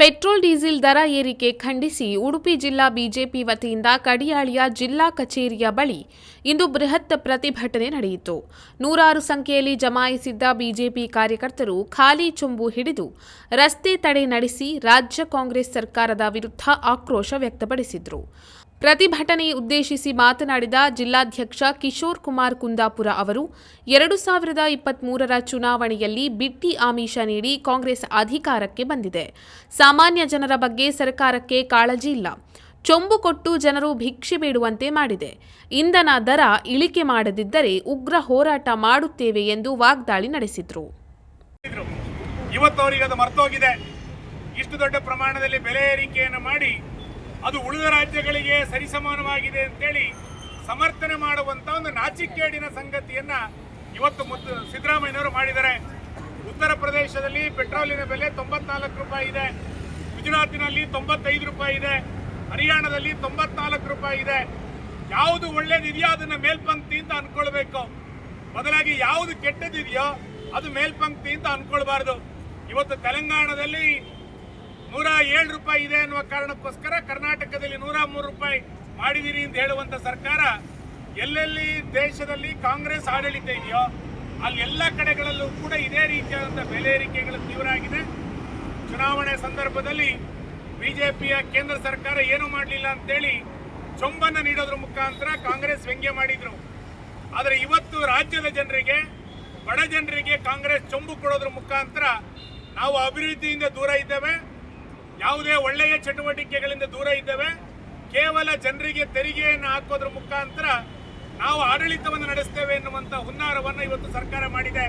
Petrol diesel ದರ ಏರಿಕೆ ಖಂಡಿಸಿ ಉಡುಪಿ ಜಿಲ್ಲಾ ಬಿಜೆಪಿ ವತಿಯಿಂದ ಕಡಿಯಾಳಿಯ ಜಿಲ್ಲಾ ಕಚೇರಿಯ ಬಳಿ ಇಂದು ಬೃಹತ್ ಪ್ರತಿಭಟನೆ ನಡೆಯಿತು. ನೂರಾರು ಸಂಖ್ಯೆಯಲ್ಲಿ ಜಮಾಯಿಸಿದ್ದ ಬಿಜೆಪಿ ಕಾರ್ಯಕರ್ತರು ಖಾಲಿ ಚುಂಬು ಹಿಡಿದು ರಸ್ತೆ ತಡೆ ನಡೆಸಿ ರಾಜ್ಯ ಕಾಂಗ್ರೆಸ್ ಸರ್ಕಾರದ ವಿರುದ್ಧ ಆಕ್ರೋಶ ವ್ಯಕ್ತಪಡಿಸಿದರು. ಪ್ರತಿಭಟನೆ ಉದ್ದೇಶಿಸಿ ಮಾತನಾಡಿದ ಜಿಲ್ಲಾಧ್ಯಕ್ಷ ಕಿಶೋರ್ ಕುಮಾರ್ ಕುಂದಾಪುರ ಅವರು, ಎರಡು ಸಾವಿರದ ಇಪ್ಪತ್ಮೂರರ ಚುನಾವಣೆಯಲ್ಲಿ ಬಿಟ್ಟಿ ಆಮಿಷ ನೀಡಿ ಕಾಂಗ್ರೆಸ್ ಅಧಿಕಾರಕ್ಕೆ ಬಂದಿದೆ. ಸಾಮಾನ್ಯ ಜನರ ಬಗ್ಗೆ ಸರ್ಕಾರಕ್ಕೆ ಕಾಳಜಿ ಇಲ್ಲ. ಚೊಂಬು ಕೊಟ್ಟು ಜನರು ಭಿಕ್ಷೆ ಬೇಡುವಂತೆ ಮಾಡಿದೆ. ಇಂಧನ ದರ ಇಳಿಕೆ ಮಾಡದಿದ್ದರೆ ಉಗ್ರ ಹೋರಾಟ ಮಾಡುತ್ತೇವೆ ಎಂದು ವಾಗ್ದಾಳಿ ನಡೆಸಿದರು. ಇಷ್ಟು ದೊಡ್ಡ ಪ್ರಮಾಣದಲ್ಲಿ ಬೆಲೆ ಏರಿಕೆಯನ್ನು ಮಾಡಿ ಅದು ಉಳಿದ ರಾಜ್ಯಗಳಿಗೆ ಸರಿಸಮಾನವಾಗಿದೆ ಅಂತೇಳಿ ಸಮರ್ಥನೆ ಮಾಡುವಂತ ಒಂದು ನಾಚಿಕೇಡಿನ ಸಂಗತಿಯನ್ನು ಇವತ್ತು ಮುದ್ದು ಸಿದ್ದರಾಮಯ್ಯನವರು ಮಾಡಿದ್ದಾರೆ. ಉತ್ತರ ಪ್ರದೇಶದಲ್ಲಿ ಪೆಟ್ರೋಲಿನ ಬೆಲೆ ತೊಂಬತ್ನಾಲ್ಕು ರೂಪಾಯಿ ಇದೆ. ಗುಜರಾತಿನಲ್ಲಿ ತೊಂಬತ್ತೈದು ರೂಪಾಯಿ ಇದೆ. ಹರಿಯಾಣದಲ್ಲಿ ತೊಂಬತ್ನಾಲ್ಕು ರೂಪಾಯಿ ಇದೆ. ಯಾವುದು ಒಳ್ಳೇದಿದೆಯೋ ಅದನ್ನ ಮೇಲ್ಪಂಕ್ತಿ ಅಂತ ಅಂದ್ಕೊಳ್ಬೇಕು ಬದಲಾಗಿ ಯಾವುದು ಕೆಟ್ಟದಿದೆಯೋ ಅದು ಮೇಲ್ಪಂಕ್ತಿ ಅಂತ ಅಂದ್ಕೊಳ್ಬಾರ್ದು ಇವತ್ತು ತೆಲಂಗಾಣದಲ್ಲಿ ನೂರ ಏಳು ರೂಪಾಯಿ ಇದೆ ಅನ್ನುವ ಕಾರಣಕ್ಕೋಸ್ಕರ ಕರ್ನಾಟಕದಲ್ಲಿ ನೂರ ಮೂರು ರೂಪಾಯಿ ಮಾಡಿದಿರಿ ಅಂತ ಹೇಳುವಂತ ಸರ್ಕಾರ ಎಲ್ಲೆಲ್ಲಿ ದೇಶದಲ್ಲಿ ಕಾಂಗ್ರೆಸ್ ಆಡಳಿತ ಇದೆಯೋ ಅಲ್ಲಿ ಎಲ್ಲ ಕಡೆಗಳಲ್ಲೂ ಕೂಡ ಇದೇ ರೀತಿಯಾದಂಥ ಬೆಲೆ ಏರಿಕೆಗಳು ತೀವ್ರ ಆಗಿದೆ. ಚುನಾವಣೆ ಸಂದರ್ಭದಲ್ಲಿ ಬಿಜೆಪಿಯ ಕೇಂದ್ರ ಸರ್ಕಾರ ಏನು ಮಾಡಲಿಲ್ಲ ಅಂತೇಳಿ ಚೊಂಬನ್ನು ನೀಡೋದ್ರ ಮುಖಾಂತರ ಕಾಂಗ್ರೆಸ್ ವ್ಯಂಗ್ಯ ಮಾಡಿದ್ರು. ಆದರೆ ಇವತ್ತು ರಾಜ್ಯದ ಜನರಿಗೆ, ಬಡ ಜನರಿಗೆ ಕಾಂಗ್ರೆಸ್ ಚೊಂಬು ಕೊಡೋದ್ರ ಮುಖಾಂತರ ನಾವು ಅಭಿವೃದ್ಧಿಯಿಂದ ದೂರ ಇದ್ದೇವೆ. ಯಾವುದೇ ಒಳ್ಳೆಯ ಚಟುವಟಿಕೆಗಳಿಂದ ದೂರ ಇದ್ದೇವೆ. ಕೇವಲ ಜನರಿಗೆ ತೆರಿಗೆಯನ್ನು ಹಾಕೋದ್ರ ಮುಖಾಂತರ ನಾವು ಆಡಳಿತವನ್ನು ನಡೆಸ್ತೇವೆ ಎನ್ನುವಂಥ ಹುನ್ನಾರವನ್ನು ಇವತ್ತು ಸರ್ಕಾರ ಮಾಡಿದೆ.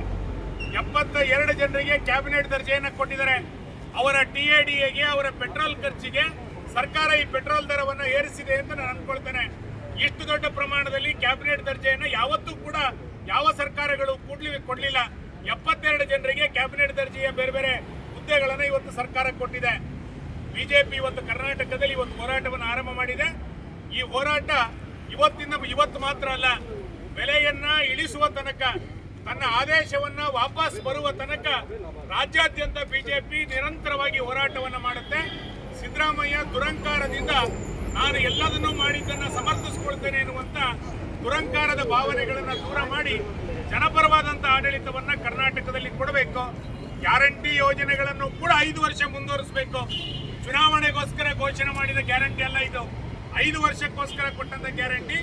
ಎಪ್ಪತ್ತ ಎರಡು ಜನರಿಗೆ ಕ್ಯಾಬಿನೆಟ್ ದರ್ಜೆಯನ್ನು ಕೊಟ್ಟಿದ್ದಾರೆ. ಅವರ ಟಿ ಎ ಡಿ ಎಗೆ, ಅವರ ಪೆಟ್ರೋಲ್ ಖರ್ಚಿಗೆ ಸರ್ಕಾರ ಈ ಪೆಟ್ರೋಲ್ ದರವನ್ನು ಏರಿಸಿದೆ ಅಂತ ನಾನು ಅಂದ್ಕೊಳ್ತೇನೆ ಇಷ್ಟು ದೊಡ್ಡ ಪ್ರಮಾಣದಲ್ಲಿ ಕ್ಯಾಬಿನೆಟ್ ದರ್ಜೆಯನ್ನು ಯಾವತ್ತೂ ಕೂಡ ಯಾವ ಸರ್ಕಾರಗಳು ಕೂಡ್ಲಿ ಕೊಡಲಿಲ್ಲ. ಎಪ್ಪತ್ತೆರಡು ಜನರಿಗೆ ಕ್ಯಾಬಿನೆಟ್ ದರ್ಜೆಯ ಬೇರೆ ಬೇರೆ ಹುದ್ದೆಗಳನ್ನು ಇವತ್ತು ಸರ್ಕಾರ ಕೊಟ್ಟಿದೆ. ಬಿಜೆಪಿ ಇವತ್ತು ಕರ್ನಾಟಕದಲ್ಲಿ ಇವತ್ತು ಹೋರಾಟವನ್ನು ಆರಂಭ ಮಾಡಿದೆ. ಈ ಹೋರಾಟ ಇವತ್ತಿನ ಇವತ್ತು ಮಾತ್ರ ಅಲ್ಲ, ಬೆಲೆಯನ್ನ ಇಳಿಸುವ ತನಕ, ತನ್ನ ಆದೇಶವನ್ನ ವಾಪಸ್ ಬರುವ ತನಕ ರಾಜ್ಯಾದ್ಯಂತ ಬಿಜೆಪಿ ನಿರಂತರವಾಗಿ ಹೋರಾಟವನ್ನು ಮಾಡುತ್ತೆ. ಸಿದ್ದರಾಮಯ್ಯ ದುರಂಕಾರದಿಂದ ನಾನು ಎಲ್ಲದನ್ನೂ ಮಾಡಿದ್ದನ್ನು ಸಮರ್ಥಿಸಿಕೊಳ್ತೇನೆ ಎನ್ನುವಂತ ದುರಂಕಾರದ ಭಾವನೆಗಳನ್ನು ದೂರ ಮಾಡಿ ಜನಪರವಾದಂತ ಆಡಳಿತವನ್ನ ಕರ್ನಾಟಕದಲ್ಲಿ ಕೊಡಬೇಕು. ಗ್ಯಾರಂಟಿ ಯೋಜನೆಗಳನ್ನು ಕೂಡ ಐದು ವರ್ಷ ಮುಂದುವರಿಸಬೇಕು. ಚುನಾವಣೆಗೋಸ್ಕರ ಘೋಷಣೆ ಮಾಡಿದ ಗ್ಯಾರಂಟಿ ಅಲ್ಲ ಇದು. ಐದು ವರ್ಷಕ್ಕೋಸ್ಕರ ಕೊಟ್ಟಂತ ಗ್ಯಾರಂಟಿ.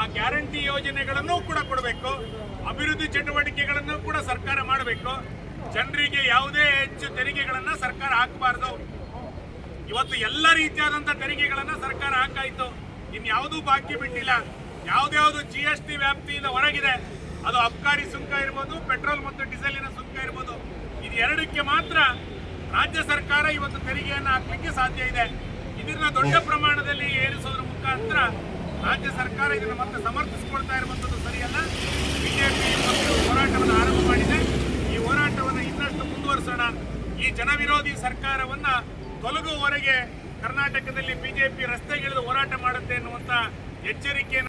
ಆ ಗ್ಯಾರಂಟಿ ಯೋಜನೆಗಳನ್ನು ಕೂಡ ಕೊಡಬೇಕು. ಅಭಿವೃದ್ಧಿ ಚಟುವಟಿಕೆಗಳನ್ನು ಕೂಡ ಸರ್ಕಾರ ಮಾಡಬೇಕು. ಜನರಿಗೆ ಯಾವುದೇ ಹೆಚ್ಚು ತೆರಿಗೆಗಳನ್ನು ಸರ್ಕಾರ ಹಾಕಬಾರದು. ಇವತ್ತು ಎಲ್ಲ ರೀತಿಯಾದಂಥ ತೆರಿಗೆಗಳನ್ನು ಸರ್ಕಾರ ಹಾಕಾಯಿತು. ಇನ್ಯಾವುದೂ ಬಾಕಿ ಬಿಟ್ಟಿಲ್ಲ. ಯಾವುದ್ಯಾವುದು ಜಿ ಎಸ್ ಟಿ ವ್ಯಾಪ್ತಿಯಿಂದ ಹೊರಗಿದೆ, ಅದು ಅಬ್ಕಾರಿ ಸುಂಕ ಇರ್ಬೋದು, ಪೆಟ್ರೋಲ್ ಮತ್ತು ಡೀಸೆಲಿನ ಸುಂಕ ಇರ್ಬೋದು. ಇದು ಎರಡಕ್ಕೆ ಮಾತ್ರ ರಾಜ್ಯ ಸರ್ಕಾರ ಇವತ್ತು ತೆರಿಗೆಯನ್ನು ಹಾಕಲಿಕ್ಕೆ ಸಾಧ್ಯ ಇದೆ. ಇದನ್ನ ದೊಡ್ಡ ಪ್ರಮಾಣದಲ್ಲಿ ಏರಿಸೋದ್ರ ಮುಖಾಂತರ ರಾಜ್ಯ ಸರ್ಕಾರ ಇದನ್ನು ಮತ್ತೆ ಸಮರ್ಥಿಸಿಕೊಳ್ತಾ ಇರುವಂತದ್ದು ಸರಿಯಲ್ಲ. ಬಿಜೆಪಿ ಇವತ್ತು ಹೋರಾಟವನ್ನು ಆರಂಭ ಮಾಡಿದೆ. ಈ ಹೋರಾಟವನ್ನು ಇನ್ನಷ್ಟು ಮುಂದುವರಿಸೋಣ. ಈ ಜನವಿರೋಧಿ ಸರ್ಕಾರವನ್ನ ತೊಲಗುವವರೆಗೆ ಕರ್ನಾಟಕದಲ್ಲಿ ಬಿಜೆಪಿ ರಸ್ತೆಗಿಳಿದು ಹೋರಾಟ ಮಾಡುತ್ತೆ ಎನ್ನುವಂತ ಎಚ್ಚರಿಕೆಯನ್ನು